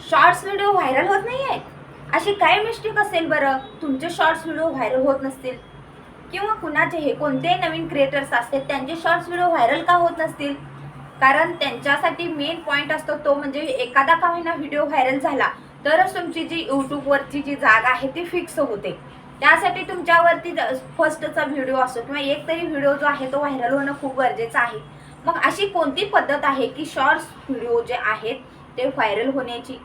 Shorts video viral होत नाही आहेत अशी काय मिस्टेक असेल बरं? तुमचे शॉर्ट्स व्हिडिओ व्हायरल होत नसतील. किंवा कुणाचे हे कोणतेही नवीन क्रिएटर्स असतील त्यांचे शॉर्ट्स व्हिडिओ व्हायरल का होत नसतील? कारण त्यांच्यासाठी मेन पॉईंट असतो तो म्हणजे एखादा का होईना व्हिडिओ व्हायरल झाला तरच तुमची जी यूट्यूबवरची जी जागा आहे ती फिक्स होते. त्यासाठी तुमच्यावरती फर्स्टचा व्हिडिओ असतो किंवा एक तरी व्हिडिओ जो आहे तो व्हायरल होणं खूप गरजेचं आहे. मग अशी कोणती पद्धत आहे की शॉर्ट्स व्हिडिओ जे आहेत ते व्हायरल होण्याची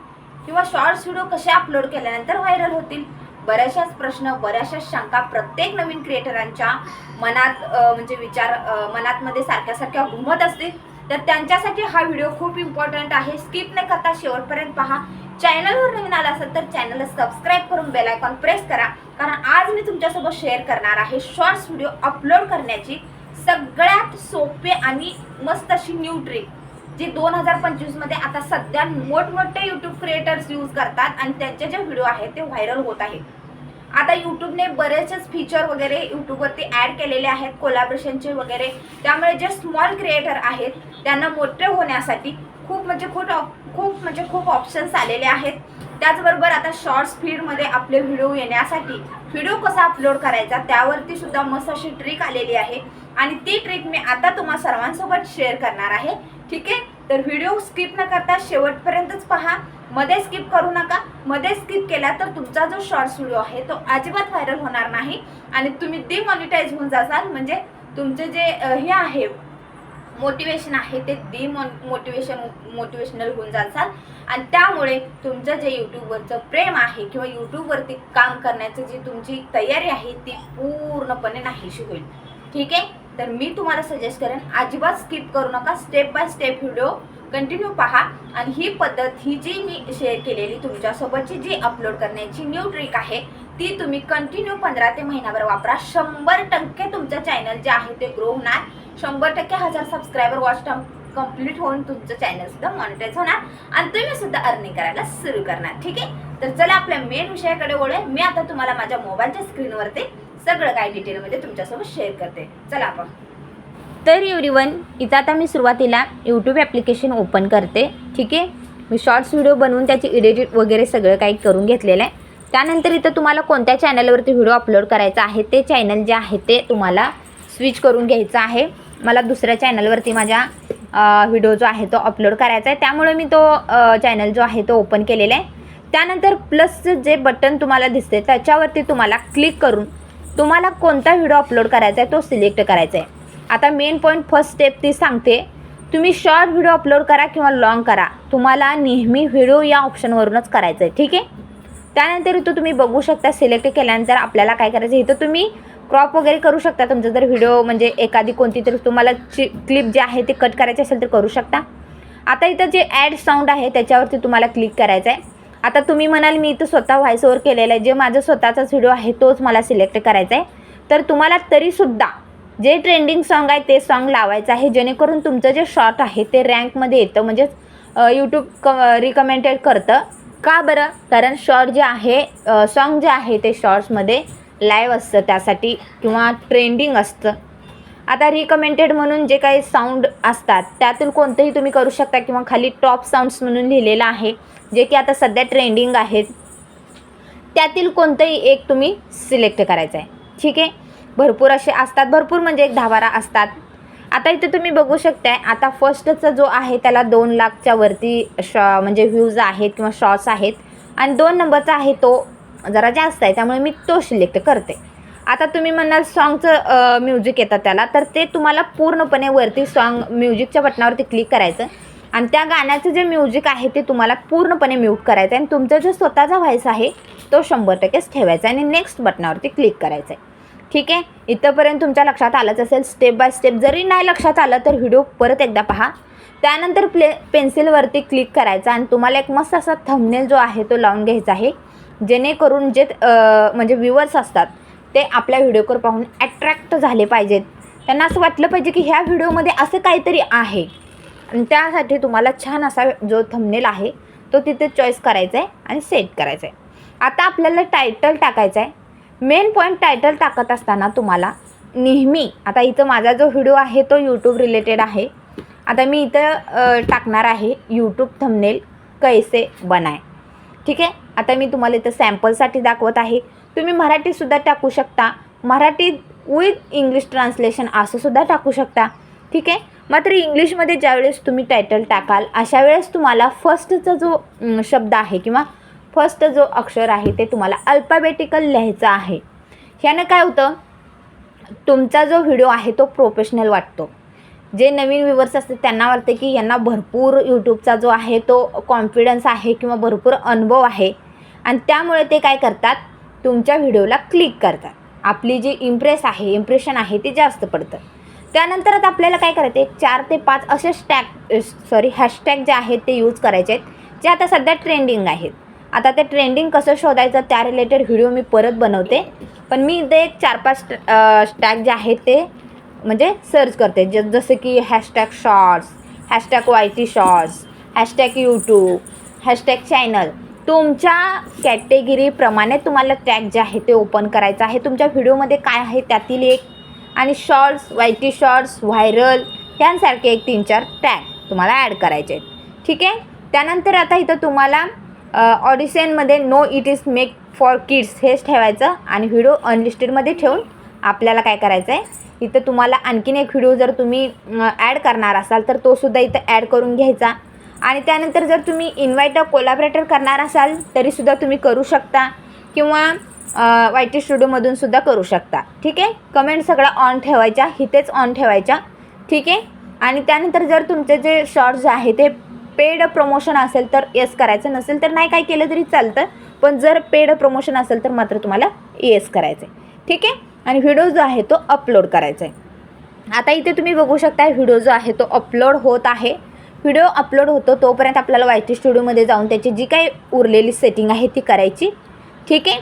किंवा शॉर्ट्स व्हिडिओ कसे अपलोड केल्यानंतर व्हायरल होतील? बऱ्याचशाच प्रश्न बऱ्याचशाच शंका प्रत्येक नवीन क्रिएटरांच्या मनात म्हणजे विचार मनातमध्ये सारख्या सारख्या घुमत असतील. तर त्यांच्यासाठी हा व्हिडिओ खूप इम्पॉर्टंट आहे. स्किप न करता शेवटपर्यंत पहा. चॅनलवर नवीन आला असेल तर चॅनलला सबस्क्राईब करून बेल आयकॉन प्रेस करा. कारण आज मी तुमच्यासोबत शेअर करणार आहे शॉर्ट्स व्हिडिओ अपलोड करण्याची सगळ्यात सोपे आणि मस्त अशी न्यू ट्रिक जी दोन हजार पंचवीसमध्ये आता सध्या मोठमोठे युट्यूब क्रिएटर्स यूज करतात आणि त्यांचे जे व्हिडिओ आहेत ते व्हायरल होत आहेत. आता यूट्यूबने बरेचसेच फीचर वगैरे यूट्यूबवरती ॲड केलेले आहेत कोलॅबरेशनचे वगैरे. त्यामुळे जे स्मॉल क्रिएटर आहेत त्यांना मोठे होण्यासाठी खूप म्हणजे खूप ऑप- खूप म्हणजे खूप ऑप्शन्स आलेले आहेत. त्याचबरोबर आता शॉर्ट्स फीडमध्ये आपले व्हिडिओ येण्यासाठी व्हिडिओ कसा अपलोड करायचा त्यावरती सुद्धा मस्त अशी ट्रिक आलेली आहे. आणि ती ट्रिक मी आता तुम्हा सर्वांसोबत शेअर करणार आहे. ठीक आहे? तर व्हिडिओ स्किप न करता शेवटपर्यंतच पहा. मध्ये स्किप करू नका. मध्ये स्किप केला तर तुमचा जो शॉर्ट्स व्हिडिओ आहे तो अजिबात व्हायरल होणार नाही. आणि तुम्ही डिमॉनिटाईज होऊन जासाल. म्हणजे तुमचे जे हे आहे मोटिवेशन आहे ते डी मोटिवेशन मोटिवेशनल होऊन जासाल. आणि त्यामुळे तुमचं जे यूट्यूबवरचं प्रेम आहे किंवा यूट्यूबवरती काम करण्याची जी तुमची तयारी आहे ती पूर्णपणे नाहीशी होईल. ठीक आहे? तर मी तुम्हाला सजेस्ट करेन अजिबात स्किप करू नका. Step by step video continue पहा. आणि ही पद्धत ही जी मी शेअर केलेली तुमच्यासोबतची जी अपलोड करण्याची न्यू ट्रिक आहे ती तुम्ही कंटिन्यू पंधरा ते महिनाभर वापरा. शंभर टक्के तुमचं चॅनल जे आहे ते ग्रो होणार. शंभर टक्के हजार सबस्क्रायबर वॉच टाइम कंप्लीट होऊन तुमचं चॅनल सुद्धा मॉनिटाईज होणार. आणि तुम्ही सुद्धा अर्निंग करायला सुरू करणार. ठीक आहे? तर चला आपल्या मेन विषयाकडे वळूया. मी आता तुम्हाला माझ्या मोबाईलच्या स्क्रीनवरती सगळं काय डिटेलमध्ये तुमच्यासोबत शेअर करते. चला आपण. तर एव्हरीवन इथं आता मी सुरुवातीला यूट्यूब ॲप्लिकेशन ओपन करते. ठीक आहे? मी शॉर्ट्स व्हिडिओ बनवून त्याची एडिट वगैरे सगळं काही करून घेतलेलं आहे. त्यानंतर इथं तुम्हाला कोणत्या चॅनलवरती व्हिडिओ अपलोड करायचा आहे ते चॅनल जे आहे ते तुम्हाला स्विच करून घ्यायचं आहे. मला दुसऱ्या चॅनलवरती माझ्या व्हिडिओ जो आहे तो अपलोड करायचा आहे. त्यामुळे मी तो चॅनल जो आहे तो ओपन केलेला आहे. त्यानंतर प्लसचं जे बटन तुम्हाला दिसते त्याच्यावरती तुम्हाला क्लिक करून तुम्हाला कोणता व्हिडिओ अपलोड करायचा आहे तो सिलेक्ट करायचा आहे आता मेन पॉईंट फर्स्ट स्टेप ती सांगते. तुम्ही शॉर्ट व्हिडिओ अपलोड करा किंवा लॉंग करा. तुम्हाला नेहमी व्हिडिओ या ऑप्शनवरूनच करायचं आहे ठीक आहे? त्यानंतर इथं तुम्ही बघू शकता सिलेक्ट केल्यानंतर आपल्याला काय करायचं इथं तुम्ही क्रॉप वगैरे करू शकता. तुमचं जर व्हिडिओ म्हणजे एखादी कोणती तरी तुम्हाला ची क्लिप जी आहे ती कट करायची असेल तर करू शकता. आता इथं जे ॲड साऊंड आहे त्याच्यावरती तुम्हाला क्लिक करायचं आहे आता तुम्ही म्हणाल मी इथं स्वतः व्हॉइस ओव्हर केलेलं आहे. जे माझं स्वतःचाच व्हिडिओ आहे तोच मला सिलेक्ट करायचा आहे तर तुम्हाला तरीसुद्धा जे ट्रेंडिंग सॉन्ग आहे ते सॉन्ग लावायचं आहे. जेणेकरून तुमचं जे शॉर्ट आहे ते रँकमध्ये येतं. म्हणजेच यूट्यूब क रिकमेंडेड करतं. का बरं? कारण शॉर्ट जे आहे सॉन्ग जे आहे ते शॉर्ट्समध्ये लाईव्ह असतं. त्यासाठी किंवा ट्रेंडिंग असतं. आता रिकमेंडेड म्हणून जे काही साऊंड असतात त्यातून कोणतंही तुम्ही करू शकता किंवा खाली टॉप साऊंड्स म्हणून लिहिलेलं आहे जे की आता सध्या ट्रेंडिंग आहेत त्यातील कोणतंही एक तुम्ही सिलेक्ट करायचं आहे. ठीक आहे? भरपूर असे असतात. भरपूर म्हणजे एक दहा बारा असतात. आता इथे तुम्ही बघू शकताय आता फर्स्टचा जो आहे त्याला दोन लाखच्या वरती शॉ म्हणजे व्ह्यूज आहेत किंवा शॉर्ट्स आहेत. आणि दोन नंबरचा आहे तो जरा जास्त आहे त्यामुळे मी तो सिलेक्ट करते. आता तुम्ही म्हणाल सॉन्गचं म्युझिक येतं त्याला तर ते तुम्हाला पूर्णपणे वरती सॉन्ग म्युझिकच्या बटनावरती क्लिक करायचं. आणि त्या गाण्याचं जे म्युझिक आहे ते तुम्हाला पूर्णपणे म्यूट करायचं आहे. आणि तुमचा जो स्वतःचा व्हॉइस आहे तो शंभर टक्केच ठेवायचा आहे. आणि नेक्स्ट बटनावरती क्लिक करायचं आहे. ठीक आहे? इथंपर्यंत तुमच्या लक्षात आलंच असेल स्टेप बाय स्टेप जरी नाही लक्षात आलं तर व्हिडिओ परत एकदा पहा. त्यानंतर प्ले पेन्सिलवरती क्लिक करायचा आणि तुम्हाला एक मस्त असा थंबनेल जो आहे तो लावून घ्यायचा आहे. जेणेकरून जे म्हणजे व्ह्युअर्स असतात ते आपल्या व्हिडिओकर पाहून ॲट्रॅक्ट झाले पाहिजेत. त्यांना असं वाटलं पाहिजे की ह्या व्हिडिओमध्ये असं काहीतरी आहे. आणि त्यासाठी तुम्हाला छान असा जो थंबनेल आहे तो तिथे चॉईस करायचा आहे आणि सेट करायचा आहे आता आपल्याला टायटल टाकायचा आहे मेन पॉईंट टायटल टाकत असताना तुम्हाला नेहमी आता इथं माझा जो व्हिडिओ आहे तो यूट्यूब रिलेटेड आहे. आता मी इथं टाकणार आहे यूट्यूब थंबनेल कैसे बनाय ठीक आहे? आता मी तुम्हाला इथं सॅम्पलसाठी दाखवत आहे. तुम्ही मराठीसुद्धा टाकू शकता. मराठीत विथ इंग्लिश ट्रान्सलेशन असंसुद्धा टाकू शकता. ठीक आहे? मात्र इंग्लिशमध्ये ज्यावेळेस तुम्ही टायटल टाकाल अशा वेळेस तुम्हाला फर्स्टचा जो शब्द आहे किंवा फर्स्ट जो अक्षर आहे ते तुम्हाला अल्फाबेटिकल लिहायचं आहे. ह्यानं काय होतं? तुमचा जो व्हिडिओ आहे तो प्रोफेशनल वाटतो. जे नवीन व्ह्युअर्स असतात त्यांना वाटतं की यांना भरपूर यूट्यूबचा जो आहे तो कॉन्फिडन्स आहे किंवा भरपूर अनुभव आहे. आणि त्यामुळे ते काय करतात? तुमच्या व्हिडिओला क्लिक करतात. आपली जी इम्प्रेस आहे इम्प्रेशन आहे ते जास्त पडतं. त्यानंतर आता आपल्याला काय करायचं आहे? चार ते पाच असे स्टॅग सॉरी हॅशटॅग जे आहेत ते यूज करायचे आहेत जे आता सध्या ट्रेंडिंग आहेत. आता ते ट्रेंडिंग कसं शोधायचं त्या रिलेटेड व्हिडिओ मी परत बनवते. पण मी ते एक चार पाच स्टॅग जे आहेत ते म्हणजे सर्च करते. ज जसं की hashtag shorts hashtag Y T shorts hashtag YouTube hashtag channel तुमच्या कॅटेगरीप्रमाणे तुम्हाला ट्रॅक जे आहे ते ओपन करायचं आहे. तुमच्या व्हिडिओमध्ये काय आहे त्यातील एक आणि शॉर्ट्स वायटी शॉर्ट्स व्हायरल यांसारखे एक तीन चार टॅग तुम्हाला ॲड करायचे आहेत. ठीक आहे? त्यानंतर आता इथं तुम्हाला ऑडिशनमध्ये no it is make for kids हेच ठेवायचं आणि व्हिडिओ अनलिस्टेडमध्ये ठेवून आपल्याला काय करायचं आहे इथं तुम्हाला आणखीन एक व्हिडिओ जर तुम्ही ॲड करणार असाल तर तोसुद्धा इथं ॲड करून घ्यायचा. आणि त्यानंतर जर तुम्ही इन्व्हाइट कोलाबरेटर करणार असाल तरीसुद्धा तुम्ही करू शकता. किंवा वाय टी स्टुडिओमधून सुद्धा करू शकता. ठीक आहे? कमेंट सगळा ऑन ठेवायच्या इथेच ऑन ठेवायच्या. ठीक आहे? आणि त्यानंतर जर तुमचे जे शॉर्ट्स आहे ते पेड प्रमोशन असेल तर येस करायचं. नसेल तर नाही काय केलं तरी चालतं. पण जर पेड प्रमोशन असेल तर मात्र तुम्हाला येस करायचं आहे ठीक आहे? आणि व्हिडिओ जो आहे तो अपलोड करायचा आहे आता इथे तुम्ही बघू शकता व्हिडिओ जो आहे तो अपलोड होत आहे. व्हिडिओ अपलोड होतो तोपर्यंत आपल्याला वाय टी स्टुडिओमध्ये जाऊन त्याची जी काही उरलेली सेटिंग आहे ती करायची. ठीक आहे?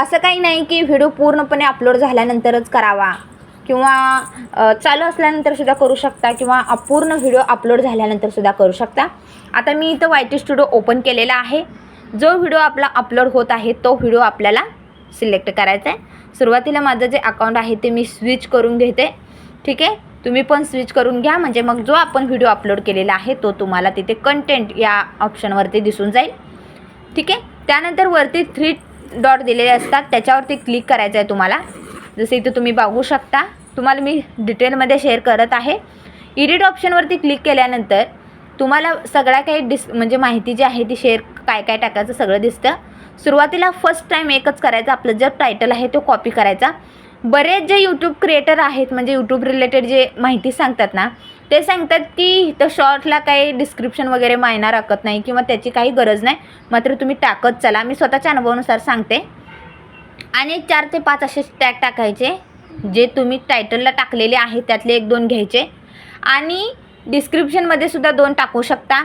असं काही नाही की व्हिडिओ पूर्णपणे अपलोड झाल्यानंतरच करावा. किंवा चालू असल्यानंतरसुद्धा करू शकता किंवा अपूर्ण व्हिडिओ अपलोड झाल्यानंतरसुद्धा करू शकता. आता मी इथं वाय टी स्टुडिओ ओपन केलेला आहे. जो व्हिडिओ आपला अपलोड होत आहे तो व्हिडिओ आपल्याला सिलेक्ट करायचा आहे. सुरुवातीला माझं जे अकाउंट आहे ते मी स्विच करून घेते. ठीक आहे? तुम्ही पण स्विच करून घ्या. म्हणजे मग जो आपण व्हिडिओ अपलोड केलेला आहे तो तुम्हाला तिथे कंटेंट या ऑप्शनवरती दिसून जाईल. ठीक आहे? त्यानंतर वरती थ्री डॉट दिलेले असतात. त्याच्यावरती क्लिक करायचं आहे तुम्हाला. जसे इथे तुम्ही बघू शकता. तुम्हाला मी डिटेलमध्ये शेअर करत आहे. इडिट ऑप्शनवरती क्लिक केल्यानंतर तुम्हाला सगळ्या काही डिस म्हणजे माहिती जी आहे ती शेअर काय काय टाकायचं सगळं दिसतं. सुरुवातीला फर्स्ट टाईम एकच करायचं. आपलं जे टायटल आहे तो कॉपी करायचा. बरेच जे यूट्यूब क्रिएटर आहेत म्हणजे यूट्यूब रिलेटेड जे माहिती सांगतात ना ते सांगतात की इथं शॉर्टला काही डिस्क्रिप्शन वगैरे मायना राखत नाही किंवा त्याची काही गरज नाही. मात्र तुम्ही टाकत चला. मी स्वतःच्या अनुभवानुसार सांगते. आणि चार ते पाच असे टॅग टाकायचे जे तुम्ही टायटलला टाकलेले आहे त्यातले एक दोन घ्यायचे. आणि डिस्क्रिप्शनमध्ये सुद्धा दोन टाकू शकता.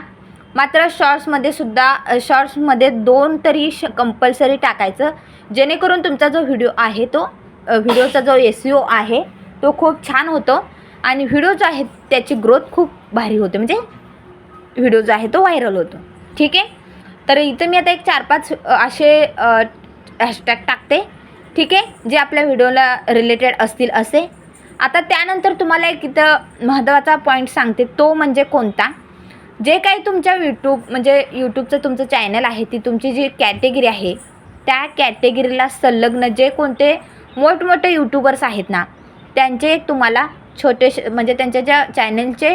मात्र शॉर्ट्समध्ये सुद्धा शॉर्ट्समध्ये दोन तरी श कंपल्सरी टाकायचं. जेणेकरून तुमचा जो व्हिडिओ आहे तो व्हिडिओचा जो एस आहे तो खूप छान होतो. आणि व्हिडिओ जो आहे त्याची ग्रोथ खूप भारी होते. म्हणजे व्हिडिओ जो आहे तो व्हायरल होतो. ठीक आहे? तर इथं मी आता एक चार पाच असे हॅशटॅग टाकते. ठीक आहे? जे आपल्या व्हिडिओला रिलेटेड असतील असे. आता त्यानंतर तुम्हाला एक इथं महत्त्वाचा पॉईंट सांगते. तो म्हणजे कोणता? जे काही तुमच्या यूट्यूब म्हणजे यूट्यूबचं तुमचं चॅनल आहे ती तुमची जी कॅटेगरी आहे त्या कॅटेगरीला संलग्न जे कोणते मोठमोठे यूट्यूबर्स आहेत ना त्यांचे एक तुम्हाला छोटेसे म्हणजे त्यांच्या ज्या चॅनलचे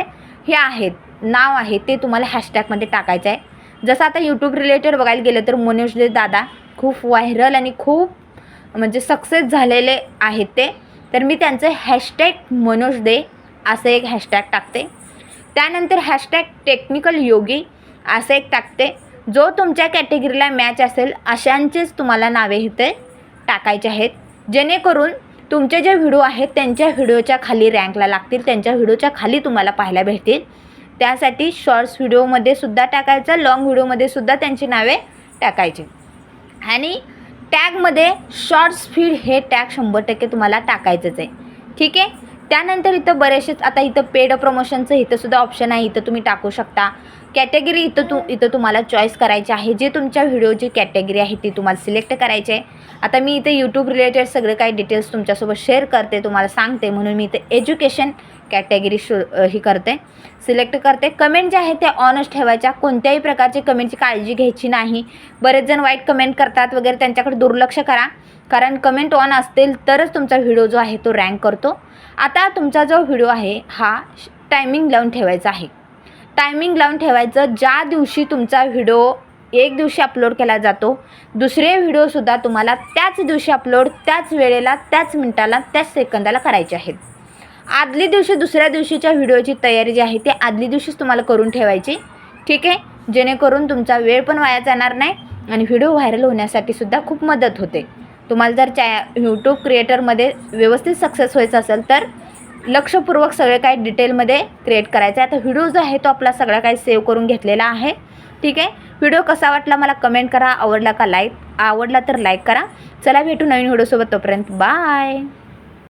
हे आहेत नाव आहे ते तुम्हाला हॅशटॅगमध्ये टाकायचं आहे. जसं आता यूट्यूब रिलेटेड बघायला गेलं तर मनोजले दादा खूप व्हायरल आणि खूप म्हणजे सक्सेस झालेले आहेत ते. तर मी त्यांचं हॅशटॅग मनोज दे असं एक हॅशटॅग टाकते. त्यानंतर हॅशटॅग टेक्निकल योगी असं एक टाकते. जो तुमच्या कॅटेगरीला मॅच असेल अशांचेच तुम्हाला नावे इथे टाकायचे आहेत. जेणेकरून तुमचे जे व्हिडिओ आहेत त्यांच्या व्हिडिओच्या खाली रँकला लागतील त्यांच्या व्हिडिओच्या खाली तुम्हाला पाहायला भेटतील. त्यासाठी शॉर्ट्स व्हिडिओमध्ये सुद्धा टाकायचं लाँग व्हिडिओमध्ये सुद्धा त्यांची नावे टाकायची. आणि टॅगमध्ये शॉर्ट्स फीड हे टॅग शंभर टक्के तुम्हाला टाकायचंच आहे. ठीक आहे? त्यानंतर इथं बरेचसेच आता इथं पेड प्रमोशनचं इथंसुद्धा ऑप्शन आहे इथं तुम्ही टाकू शकता. कॅटेगरी इथं तू इथं तुम्हाला चॉईस करायची आहे. जे तुमच्या व्हिडिओची कॅटेगरी आहे ती तुम्हाला सिलेक्ट करायची आहे. आता मी इथे यूट्यूब रिलेटेड सगळे काही डिटेल्स तुमच्यासोबत शेअर करते तुम्हाला सांगते. म्हणून मी इथे एज्युकेशन कॅटेगरी शो ही करते. सिलेक्ट करते. कमेंट जे आहे ते ऑनस्ट ठेवायच्या. कोणत्याही प्रकारची कमेंटची काळजी घ्यायची नाही. बरेच जण वाईट कमेंट करतात वगैरे त्यांच्याकडे दुर्लक्ष करा. कारण कमेंट ऑन असतील तरच तुमचा व्हिडिओ जो आहे तो रँक करतो. आता तुमचा जो व्हिडिओ आहे हा टायमिंग लावून ठेवायचा आहे. टायमिंग लावून ठेवायचं. ज्या दिवशी तुमचा व्हिडिओ एक दिवशी अपलोड केला जातो दुसरे व्हिडिओसुद्धा तुम्हाला त्याच दिवशी अपलोड त्याच वेळेला त्याच मिनटाला त्याच सेकंदाला करायचे आहेत. आदल्या दिवशी दुसऱ्या दिवशीच्या व्हिडिओची तयारी जी आहे ती आदल्या दिवशीच तुम्हाला करून ठेवायची. ठीक आहे? जेणेकरून तुमचा वेळ पण वाया जाणार नाही आणि व्हिडिओ व्हायरल होण्यासाठी सुद्धा खूप मदत होते. तुम्हाला जर चॅ यूट्यूब क्रिएटरमध्ये व्यवस्थित सक्सेस व्हायचं असेल तर लक्षपूर्वक सगळे काही डिटेलमध्ये क्रिएट करायचं आहे. आता व्हिडिओ जो आहे तो आपला सगळा काही सेव्ह करून घेतलेला आहे. ठीक आहे? व्हिडिओ कसा वाटला मला कमेंट करा. आवडला का लाईक आवडला तर लाईक करा. चला भेटू नवीन व्हिडिओसोबत तोपर्यंत. बाय